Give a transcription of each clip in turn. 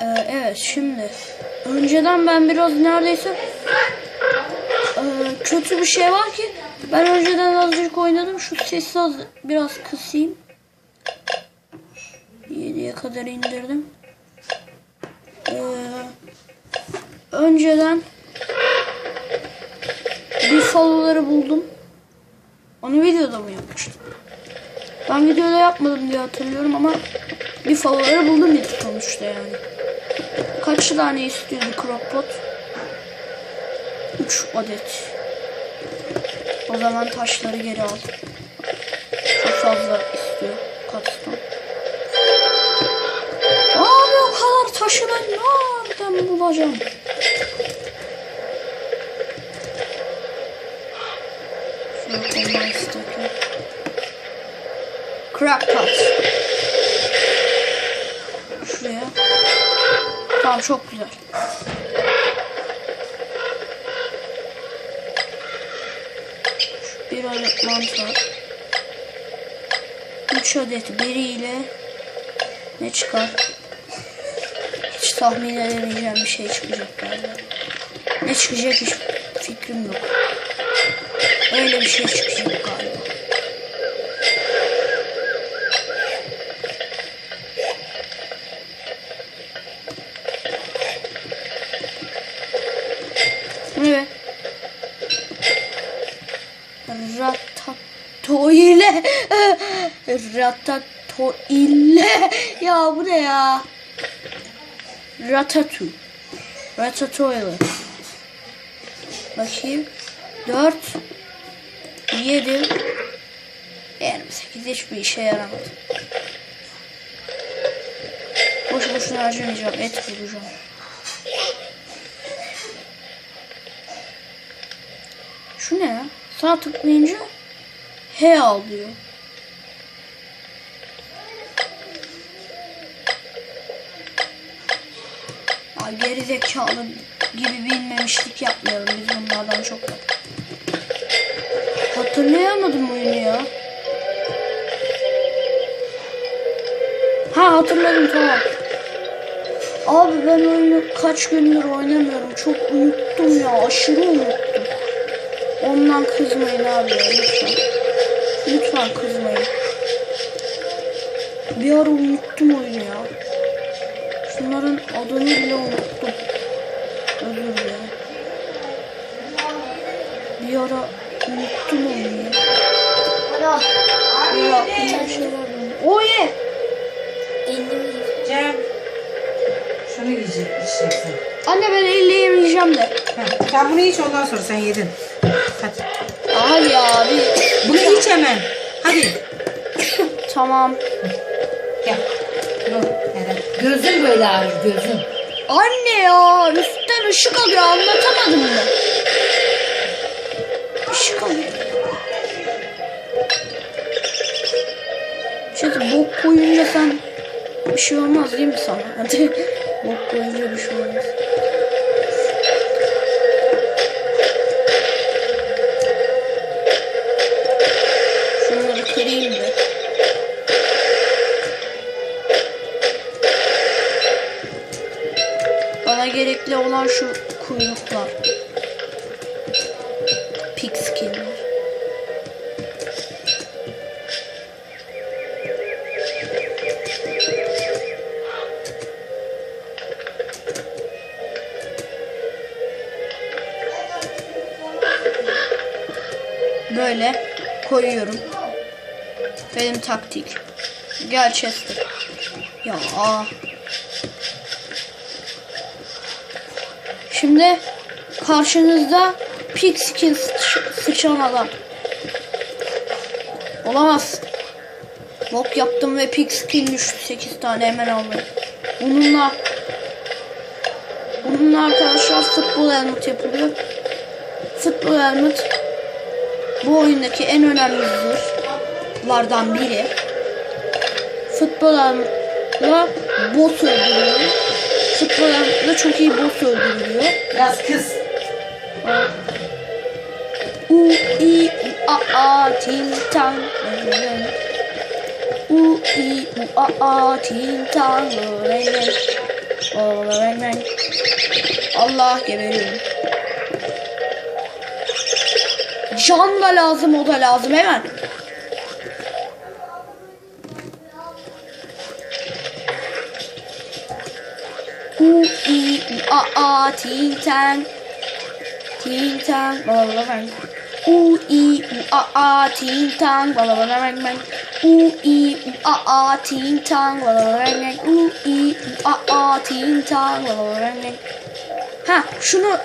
Ee, evet şimdi. Önceden ben biraz neredeyse e, kötü bir şey var ki ben önceden azıcık oynadım. Şu sesi az biraz kısayım. 7'ye kadar indirdim. Ee, önceden bir saloları buldum. Onu videoda mı yapmıştım? Ben videoda yapmadım diye hatırlıyorum ama bir favori buldum dedik sonuçta yani. Kaç tane istiyordu Crockpot? 3 adet. O zaman taşları geri al. Çok fazla istiyor katstan. Abi o kadar taşı ben nereden bulacağım? Şöyle koymayı istiyorum. Crackpot. Tamam çok güzel. Bir adet mantar. Üç adet beriyle ne çıkar? Hiç tahmin edemeyeceğim bir şey çıkacak galiba. Ne çıkacak hiç fikrim yok. Öyle bir şey çıkacak galiba. Bu ne be? Ratatouille. Ratatouille. Ya bu ne ya? Ratatouille. Ratatouille. Bakayım. 4 7 28 hiçbir işe yaramadı. Boş boşuna harcamayacağım. Et bulacağım. Şu ne ya? Sağ tıklayınca H alıyor. Ya geri zekalı gibi bilmemişlik yapmayalım biz bunlardan çok da. Hatırlayamadım oyunu ya. Ha hatırladım tamam. Abi ben oyunu kaç gündür oynamıyorum. Çok unuttum ya. Aşırı unuttum. Ondan kızmayın abi lütfen. Lütfen kızmayın. Bir ara unuttum oyunu ya. Şunların adını bile unuttum. Özür dilerim. Bir ara unuttum oyunu ya. Bir döndü. Oye! Cem. Şunu yiyecek, içeceksin. Anne ben elle yemeyeceğim de. Heh, Sen bunu iç ondan sonra sen yedin. Hadi. Hadi ya abi. Bunu iç hemen. Hadi. Tamam. Gel. Dur. Gözüm böyle ağrıyor gözüm. Anne ya üstten ışık alıyor anlatamadım mı? Işık alıyor. Şimdi bok koyunca sen bir şey olmaz değil mi sana? Hadi bok koyunca bir şey olmaz. Gerekli olan şu kuyruklar. Pig skinler. Böyle koyuyorum. Benim taktik. Gel Chester. Ya aa. Şimdi karşınızda pig sıçan adam. Olamaz. Bok yaptım ve pig skin düştü. 8 tane hemen aldım. Bununla Bununla arkadaşlar futbol helmet yapılıyor. Futbol helmet bu oyundaki en önemli zırhlardan biri. Futbol helmet'la boss öldürüyor. Helmet'la çok iyi boss öldürülüyor. Biraz kız. U i u a a tin tan. U i u a a tin tan. Allah ben ben. Allah geberiyorum. Can da lazım o da lazım hemen. U i u a a ting tang ting tang bla bla bla U i u a a ting tang bla bla bla bla U i u a a ting tang bla bla bla bla U i u a a ting tang bla bla bla bla Ha şunu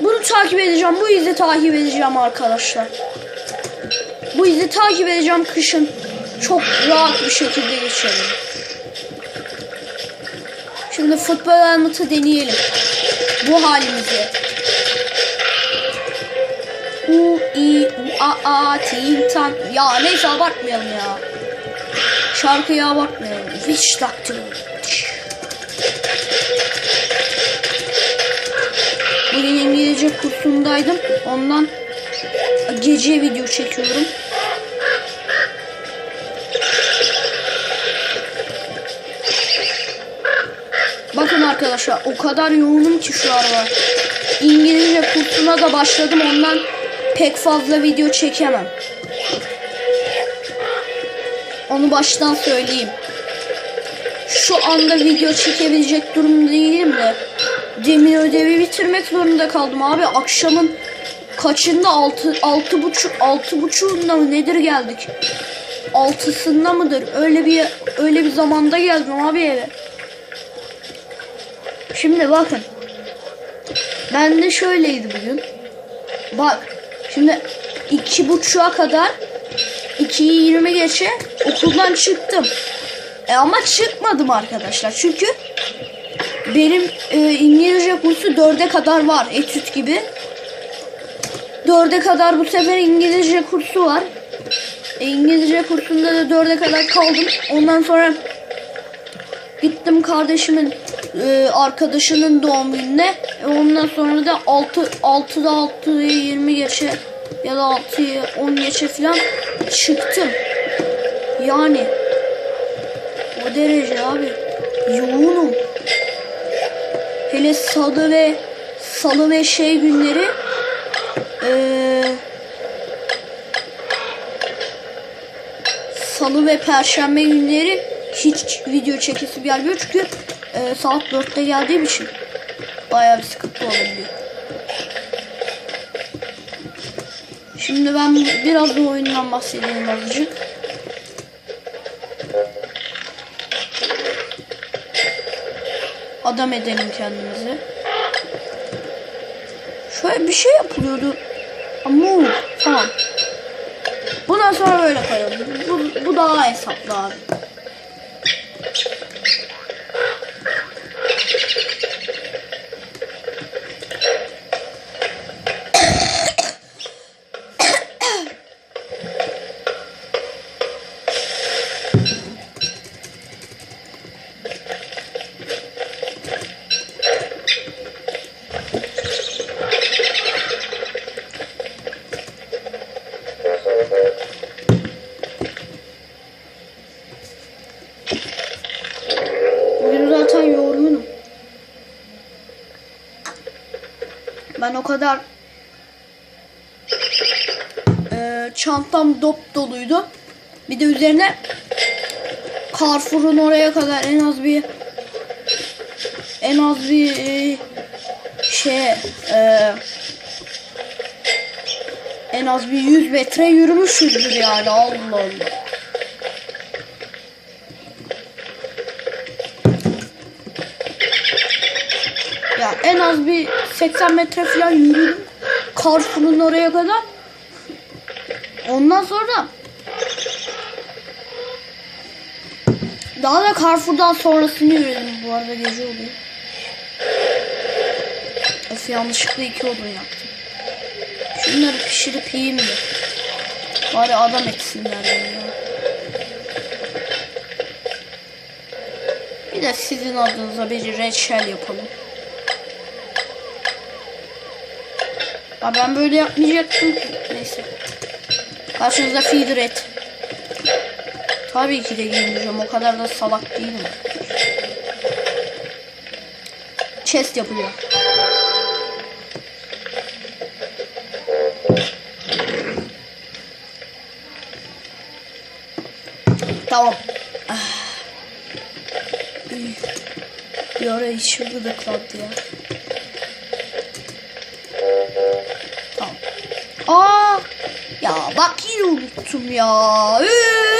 bunu takip edeceğim. Bu izi takip edeceğim arkadaşlar. Bu izi takip edeceğim kışın. Çok rahat bir şekilde geçelim. Şimdi futbol helmet'ı deneyelim. Bu halimizi. U, i, u, a, a, tin, tan. Ya neyse abartmayalım ya. Şarkıyı abartmayalım. Wish Doctor. Bugün İngilizce kursundaydım. Ondan gece video çekiyorum. Arkadaşlar o kadar yoğunum ki şu aralar. İngilizce kursuna da başladım ondan pek fazla video çekemem. Onu baştan söyleyeyim. Şu anda video çekebilecek durumda değilim de. Demin ödevi bitirmek zorunda kaldım abi. Akşamın kaçında altı, altı buçuk altı buçuğunda mı nedir geldik? Altısında mıdır? Öyle bir öyle bir zamanda geldim abi eve. Şimdi bakın. Ben de şöyleydi bugün. Bak. Şimdi iki buçuğa kadar 2'yi 20 geçe okuldan çıktım. E ama çıkmadım arkadaşlar. Çünkü benim e, İngilizce kursu 4'e kadar var. Etüt gibi. 4'e kadar bu sefer İngilizce kursu var. E, İngilizce kursunda da 4'e kadar kaldım. Ondan sonra gittim kardeşimin e, arkadaşının doğum gününe. E, ondan sonra da 6 6'da 6'yı 20 geçe ya da 6'yı 10 geçe falan çıktım. Yani o derece abi. Yoğunum. Hele salı ve salı ve şey günleri eee salı ve perşembe günleri hiç video çekisi gelmiyor çünkü e, saat 4'te geldiğim için bayağı bir sıkıntı olabiliyor. Şimdi ben biraz da oyundan bahsedeyim azıcık. Adam edelim kendimizi. Şöyle bir şey yapılıyordu. Ama tamam. Bundan sonra böyle koyalım. Bu, bu daha hesaplı abi. Ben o kadar Eee, çantam dop doluydu. Bir de üzerine Carrefour'un oraya kadar en az bir en az bir e, şey e, en az bir 100 metre yürümüşüzdür yani Allah Allah. En az bir 80 metre falan yürüdüm. Carrefour'un oraya kadar. Ondan sonra daha da Carrefour'dan sonrasını yürüdüm. Bu arada gece oluyor. Of yanlışlıkla iki odun yaptım. Şunları pişirip yiyeyim de. Bari adam etsinler beni ya. Bir de sizin adınıza bir reçel yapalım. Aa, ben böyle yapmayacaktım. Neyse. Karşınızda feeder et. Tabii ki de giyineceğim. O kadar da salak değilim. chest yapacağım. Tamam. Ah. Bir ara içim gıdıklandı ya. Ya bak yine unuttum ya. Üf!